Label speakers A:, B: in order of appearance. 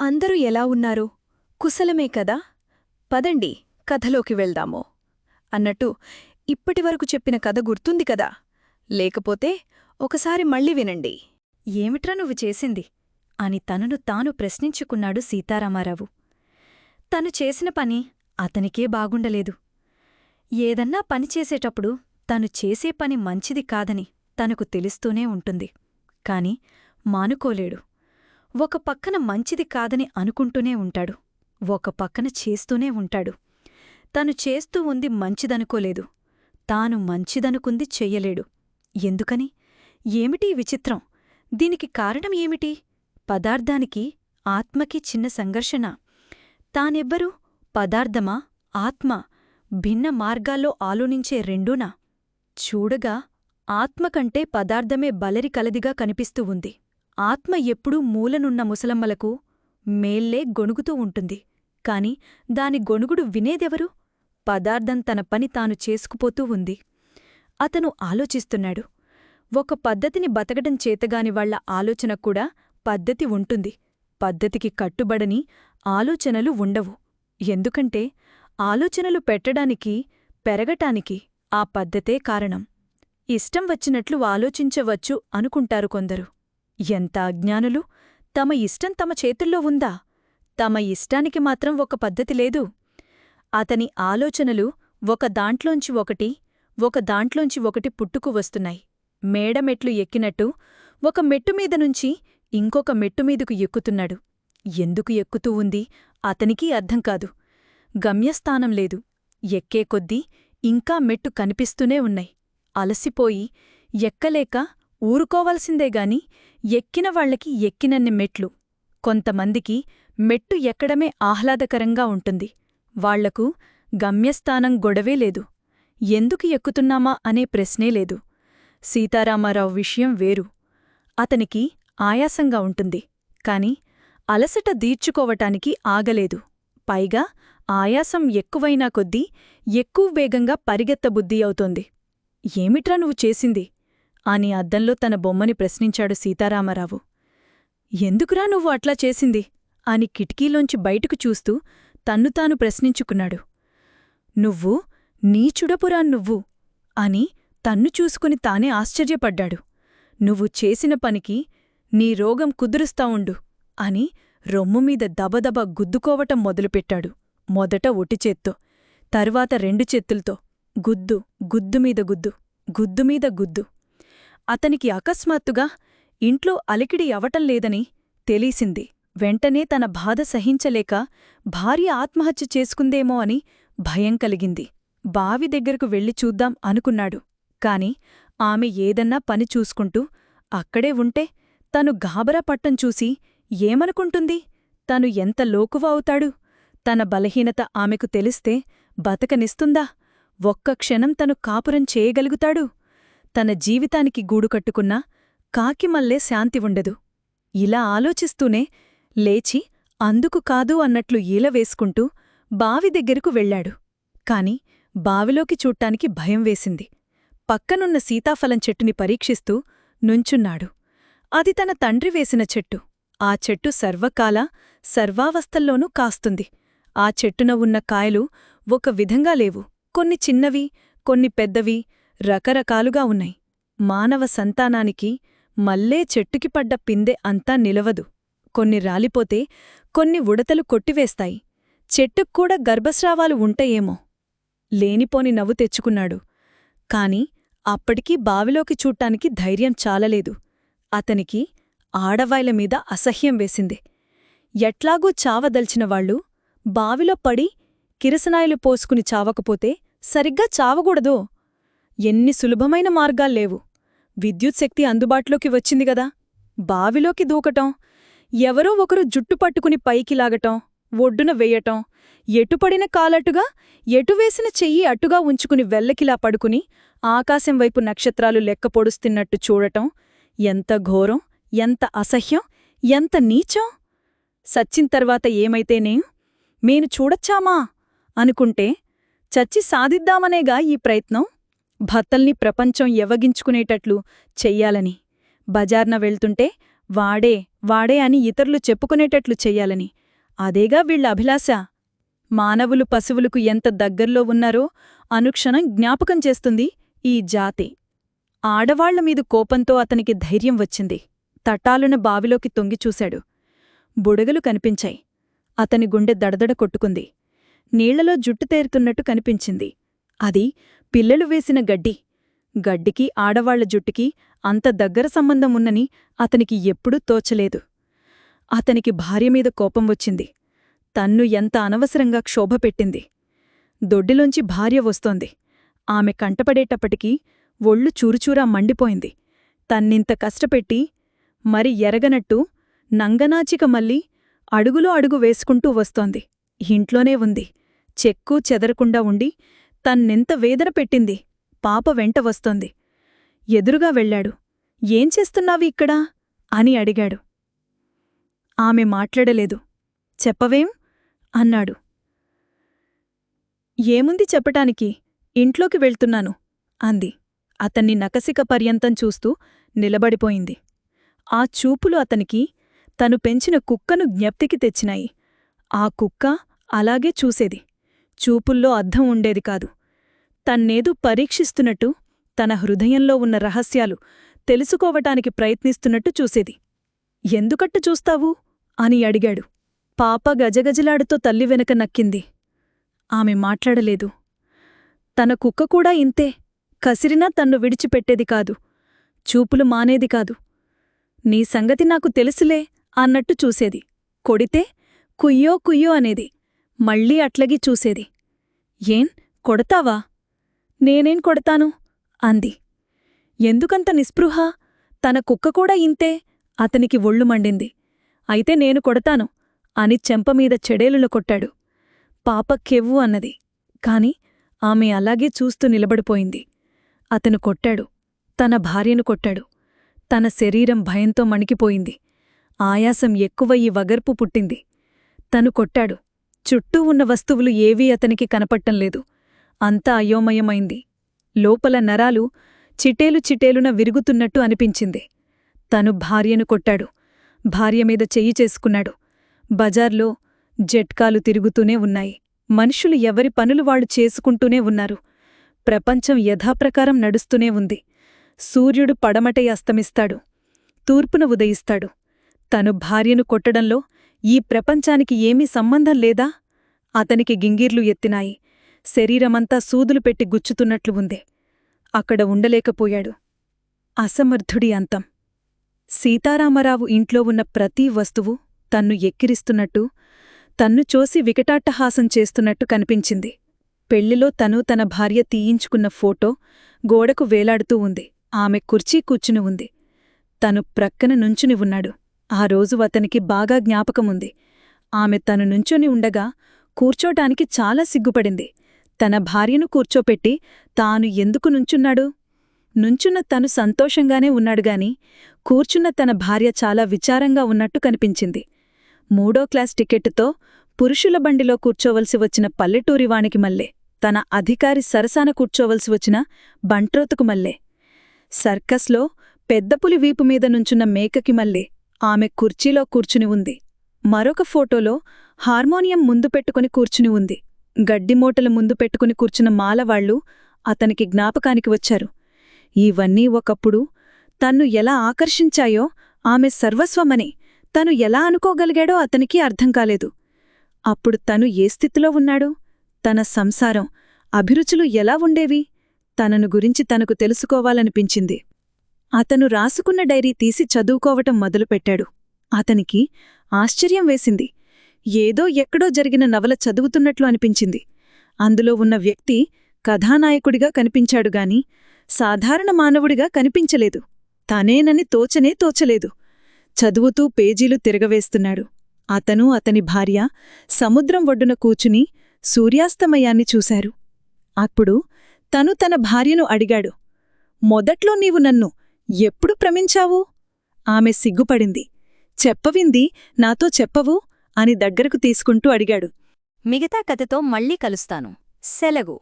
A: అందరూ ఎలా ఉన్నారు? కుశలమే కదా? పదండి కథలోకి వెళ్దాము. అన్నట్టు ఇప్పటివరకు చెప్పిన కథ గుర్తుంది కదా? లేకపోతే ఒకసారి మళ్ళీ వినండి.
B: ఏమిట్రా నువ్వు చేసింది? అని తనను తాను ప్రశ్నించుకున్నాడు సీతారామారావు. తను చేసిన పని అతనికే బాగుండలేదు. ఏదన్నా పని చేసేటప్పుడు తను చేసే పని మంచిది కాదని తనకు తెలుస్తూనే ఉంటుంది. కాని మానుకోలేడు. ఒక పక్కన మంచిది కాదని అనుకుంటూనే ఉంటాడు. ఒక పక్కన చేస్తూనే ఉంటాడు. తను చేస్తూ ఉంది మంచిదనుకోలేదు. తాను మంచిదనుకుంది చెయ్యలేడు. ఎందుకని? ఏమిటీ విచిత్రం? దీనికి కారణం ఏమిటి? పదార్థానికి ఆత్మకి చిన్న సంఘర్షణ. తానెవ్వరూ? పదార్థమా? ఆత్మ? భిన్న మార్గాల్లో ఆలోనించే రెండూనా? చూడగా ఆత్మకంటే పదార్థమే బలరి కలదిగా కనిపిస్తూ ఉంది. ఆత్మ ఎప్పుడూ మూలనున్న ముసలమ్మలకు మేల్లే గొణుగుతూ ఉంటుంది. కాని దాని గొణుగుడు వినేదెవరు? పదార్థం తన పని తాను చేసుకుపోతూ ఉంది. అతను ఆలోచిస్తున్నాడు. ఒక పద్ధతిని బతకడం చేతగాని వాళ్ళ ఆలోచన కూడా పద్ధతి ఉంటుంది. పద్ధతికి కట్టుబడని ఆలోచనలు ఉండవు. ఎందుకంటే ఆలోచనలు పెట్టడానికి పెరగటానికి ఆ పద్ధతే కారణం. ఇష్టం వచ్చినట్లు ఆలోచించవచ్చు అనుకుంటారు కొందరు. ఎంత అజ్ఞానులు! తమ ఇష్టం తమ చేతుల్లో ఉందా? తమ ఇష్టానికి మాత్రం ఒక పద్ధతి లేదు. అతని ఆలోచనలు ఒక దాంట్లోంచి ఒకటి ఒక దాంట్లోంచి ఒకటి పుట్టుకు వస్తున్నాయి. మేడమెట్లు ఎక్కినట్టు ఒక మెట్టుమీద నుంచి ఇంకొక మెట్టుమీదకు ఎక్కుతున్నాడు. ఎందుకు ఎక్కుతూ ఉంది? అతనికీ అర్థం కాదు. గమ్యస్థానం లేదు. ఎక్కే కొద్దీ ఇంకా మెట్టు కనిపిస్తూనే ఉన్నాయి. అలసిపోయి ఎక్కలేక ఊరుకోవలసిందేగాని ఎక్కిన వాళ్ళకి ఎక్కినన్ని మెట్లు. కొంతమందికి మెట్టు ఎక్కడమే ఆహ్లాదకరంగా ఉంటుంది. వాళ్ళకు గమ్యస్థానం గొడవే లేదు. ఎందుకు ఎక్కుతున్నామా అనే ప్రశ్నే లేదు. సీతారామారావు విషయం వేరు. అతనికి ఆయాసంగా ఉంటుంది. కాని అలసట దీర్చుకోవటానికి ఆగలేదు. పైగా ఆయాసం ఎక్కువైనా కొద్దీ ఎక్కువ వేగంగా పరిగెత్తబుద్ధి అవుతోంది. ఏమిట్రా నువ్వు చేసింది? అని అద్దంలో తన బొమ్మని ప్రశ్నించాడు సీతారామారావు. ఎందుకురా నువ్వు అట్లా చేసింది? అని కిటికీలోంచి బయటకు చూస్తూ తన్ను తాను ప్రశ్నించుకున్నాడు. నువ్వు నీచుడపురా నువ్వు? అని తన్ను చూసుకుని తానే ఆశ్చర్యపడ్డాడు. నువ్వు చేసిన పనికి నీ రోగం కుదురుస్తా ఉండు అని రొమ్ముమీద దబదబ గుద్దుకోవటం మొదలుపెట్టాడు మొదట ఒటిచేత్తో తరువాత రెండు చేతులతో గుద్దు గుద్దుమీద గుద్దు గుద్దుమీద గుద్దు. అతనికి అకస్మాత్తుగా ఇంట్లో అలికిడి అవటం లేదని తెలిసింది. వెంటనే తన బాధ సహించలేక భార్య ఆత్మహత్య చేసుకుందేమో అని భయం కలిగింది. బావి దగ్గరకు వెళ్ళి చూద్దాం అనుకున్నాడు. కాని ఆమె ఏదన్నా పని చూసుకుంటూ అక్కడే ఉంటే తను గాబరా పట్టం చూసి ఏమనుకుంటుంది? తను ఎంత లోకువ అవుతాడు? తన బలహీనత ఆమెకు తెలిస్తే బతకనిస్తుందా? ఒక్క క్షణం తను కాపురం చేయగలుగుతాడు? తన జీవితానికి గూడుకట్టుకున్నా కాకిమల్లే శాంతి ఉండదు. ఇలా ఆలోచిస్తూనే లేచి అందుకు కాదు అన్నట్లు ఈలవేసుకుంటూ బావి దగ్గరకు వెళ్ళాడు కాని బావిలోకి చూట్టానికి భయం వేసింది. పక్కనున్న సీతాఫలం చెట్టుని పరీక్షిస్తూ నుంచున్నాడు. అది తన తండ్రి వేసిన చెట్టు. ఆ చెట్టు సర్వకాల సర్వావస్థల్లోనూ కాస్తుంది. ఆ చెట్టున ఉన్న కాయలు ఒక విధంగా లేవు. కొన్ని చిన్నవి కొన్ని పెద్దవి రకరకాలుగా ఉన్నాయి. మానవ సంతానానికి మల్లే చెట్టుకి పడ్డ పిందె అంతా నిలవదు. కొన్ని రాలిపోతే కొన్ని ఉడతలు కొట్టివేస్తాయి. చెట్టుక్కూడా గర్భస్రావాలు ఉంటయేమో. లేనిపోని నవ్వు తెచ్చుకున్నాడు. కాని అప్పటికీ బావిలోకి చూట్టానికి ధైర్యం చాలలేదు. అతనికి ఆడవాయిల మీద అసహ్యం వేసింది. ఎట్లాగూ చావదల్చినవాళ్ళు బావిలో పడి కిరసనాయిలు పోసుకుని చావకపోతే సరిగ్గా చావకూడదో. ఎన్ని సులభమైన మార్గాల్లేవు విద్యుత్శక్తి అందుబాటులోకి వచ్చిందిగదా బావిలోకి దూకటం ఎవరో ఒకరు జుట్టు పట్టుకుని పైకి లాగటం ఒడ్డున వెయ్యటం ఎటుపడిన కాలటుగా ఎటువేసిన చెయ్యి అట్టుగా ఉంచుకుని వెల్లకిలా పడుకుని ఆకాశం వైపు నక్షత్రాలు లెక్క పొడుస్తున్నట్టు చూడటం ఎంత ఘోరం ఎంత అసహ్యం ఎంత నీచం. సచ్చిన్ తర్వాత ఏమైతేనేం మేను చూడచ్చామా? అనుకుంటే చచ్చి సాధిద్దామనేగా ఈ ప్రయత్నం? భర్తల్ని ప్రపంచం ఎవ్వగించుకునేటట్లు చెయ్యాలని. బజార్న వెళ్తుంటే
A: వాడే వాడే అని ఇతరులు చెప్పుకునేటట్లు చెయ్యాలని. అదేగా వీళ్ళ అభిలాష. మానవులు పశువులకు ఎంత దగ్గర్లో ఉన్నారో అనుక్షణం జ్ఞాపకం చేస్తుంది ఈ జాతి. ఆడవాళ్ళ మీద కోపంతో అతనికి ధైర్యం వచ్చింది. తటాలున బావిలోకి తొంగిచూశాడు బుడగలు కనిపించాయి. అతని గుండె దడదడ కొట్టుకుంది. నీళ్ళలో జుట్టు తేరుతున్నట్టు కనిపించింది. అది పిల్లలు వేసిన గడ్డి. గడ్డికి ఆడవాళ్ళ జుట్టుకి అంత దగ్గర సంబంధం ఉన్నని అతనికి ఎప్పుడూ తోచలేదు. అతనికి భార్యమీద కోపం వచ్చింది. తన్ను ఎంత అనవసరంగా క్షోభపెట్టింది దొడ్డిలోంచి భార్య వస్తోంది. ఆమె కంటపడేటప్పటికీ ఒళ్ళు చూరుచూరా మండిపోయింది. తన్నింత కష్టపెట్టి మరి ఎరగనట్టు నంగనాచిక మళ్ళీ అడుగులో అడుగు వేసుకుంటూ వస్తోంది. ఇంట్లోనే ఉంది. చెక్కు చెదరకుండా ఉండి తన్నెంత వేదన పెట్టింది. పాప వెంట వస్తోంది. ఎదురుగా వెళ్ళాడు. ఏం చేస్తున్నావి ఇక్కడా? అని అడిగాడు. ఆమె మాట్లాడలేదు. చెప్పవేం? అన్నాడు. ఏముంది చెప్పటానికి? ఇంట్లోకి వెళ్తున్నాను అంది. అతన్ని నకసిక పర్యంతం చూస్తూ నిలబడిపోయింది. ఆ చూపులు అతనికి తను పెంచిన కుక్కను జ్ఞప్తికి తెచ్చినాయి. ఆ కుక్క అలాగే చూసేది. చూపుల్లో అద్దం ఉండేది కాదు. తన్నేదు పరీక్షిస్తున్నట్టు తన హృదయంలో ఉన్న రహస్యాలు తెలుసుకోవటానికి ప్రయత్నిస్తున్నట్టు చూసేది. ఎందుకట్టు చూస్తావు? అని అడిగాడు. పాప గజగజలాడుతో తల్లి వెనక నక్కింది. ఆమె మాట్లాడలేదు. తన కుక్క కూడా ఇంతే. కసిరినా తన్ను విడిచిపెట్టేది కాదు. చూపులు మానేది కాదు. నీ సంగతి నాకు తెలుసులే అన్నట్టు చూసేది. కొడితే కుయ్యో కుయ్యో అనేది మళ్ళీ అట్లగి చూసేది. ఏం? కొడతావా? నేనేం కొడతాను? అంది. ఎందుకంత నిస్పృహ? తన కుక్క కూడా ఇంతే అతనికి ఒళ్ళు మండింది. అయితే నేను కొడతాను అని చెంపమీద చెడేలులో కొట్టాడు. పాప కెవ్వు అన్నది. కాని ఆమె అలాగే చూస్తూ నిలబడిపోయింది. అతను కొట్టాడు. తన భార్యను కొట్టాడు. తన శరీరం భయంతో మణికిపోయింది. ఆయాసం ఎక్కువయ్యి వగర్పు పుట్టింది. తను కొట్టాడు. చుట్టూ ఉన్న వస్తువులు ఏవీ అతనికి కనపట్టంలేదు. అంతా అయోమయమైంది. లోపల నరాలు చిటేలు చిటేలున విరుగుతున్నట్టు అనిపించింది. తను భార్యను కొట్టాడు. భార్యమీద చెయ్యి చేసుకున్నాడు. బజార్లో జట్కాలు తిరుగుతూనే ఉన్నాయి. మనుషులు ఎవరి పనులు వాళ్ళు చేసుకుంటూనే ఉన్నారు. ప్రపంచం యథాప్రకారం నడుస్తూనే ఉంది. సూర్యుడు పడమటై అస్తమిస్తాడు. తూర్పున ఉదయిస్తాడు. తను భార్యను కొట్టడంలో ఈ ప్రపంచానికి ఏమీ సంబంధం లేదా? అతనికి గింగిర్లు ఎత్తినాయి. శరీరమంతా సూదులు పెట్టి గుచ్చుతున్నట్లు ఉంది. అక్కడ ఉండలేకపోయాడు. అసమర్థుడి అంతం. సీతారామరావు ఇంట్లో ఉన్న ప్రతి వస్తువు తన్ను ఎక్కిరిస్తున్నట్టు తన్ను చూసి వికటాట్టహాసం చేస్తున్నట్టు కనిపించింది. పెళ్ళిలో తను తన భార్య తీయించుకున్న ఫోటో గోడకు వేలాడుతూ ఉంది. ఆమె కుర్చీ కూర్చుని ఉంది. తను ప్రక్కన నుంచుని ఉన్నాడు. ఆ రోజు అతనికి బాగా జ్ఞాపకముంది. ఆమె తను నుంచొని ఉండగా కూర్చోటానికి చాలా సిగ్గుపడింది. తన భార్యను కూర్చోపెట్టి తాను ఎందుకు నుంచున్నాడు? నుంచున్న తను సంతోషంగానే ఉన్నాడుగాని కూర్చున్న తన భార్య చాలా విచారంగా ఉన్నట్టు కనిపించింది. మూడో క్లాస్ టికెట్టుతో పురుషుల బండిలో కూర్చోవలసి వచ్చిన పల్లెటూరివానికి మల్లే తన అధికారి సరసాన కూర్చోవలసి వచ్చిన బంట్రోతుకు మల్లే సర్కస్లో పెద్దపులి వీపుమీద నుంచున్న మేకకి మల్లే ఆమె కుర్చీలో కూర్చుని ఉంది. మరొక ఫోటోలో హార్మోనియం ముందు పెట్టుకుని కూర్చుని ఉంది. గడ్డిమూటలు ముందు పెట్టుకుని కూర్చున్న మాలవాళ్ళు అతనికి జ్ఞాపకానికి వచ్చారు. ఇవన్నీ ఒకప్పుడు తన్ను ఎలా ఆకర్షించాయో ఆమె సర్వస్వమని తను ఎలా అనుకోగలిగాడో అతనికి అర్థం కాలేదు. అప్పుడు తను ఏ స్థితిలో ఉన్నాడు? తన సంసారం అభిరుచులు ఎలా ఉండేవి? తనను గురించి తనకు తెలుసుకోవాలనిపించింది. అతను రాసుకున్న డైరీ తీసి చదువుకోవటం మొదలుపెట్టాడు. అతనికి ఆశ్చర్యం వేసింది. ఏదో ఎక్కడో జరిగిన నవల చదువుతున్నట్లు అనిపించింది. అందులో ఉన్న వ్యక్తి కథానాయకుడిగా కనిపించాడుగాని సాధారణ మానవుడిగా కనిపించలేదు. తనేనని తోచనే తోచలేదు. చదువుతూ పేజీలు తిరగవేస్తున్నాడు. అతను అతని భార్య సముద్రం ఒడ్డున కూచుని సూర్యాస్తమయాన్ని చూశారు. అప్పుడు తను తన భార్యను అడిగాడు మొదట్లో నీవు నన్ను ఎప్పుడు ప్రమించావు ఆమె సిగ్గుపడింది చెప్పవింది నాతో చెప్పవు? అని దగ్గరకు తీసుకుంటూ అడిగాడు.
B: మిగతా కథతో మళ్ళీ కలుస్తాను. సెలగు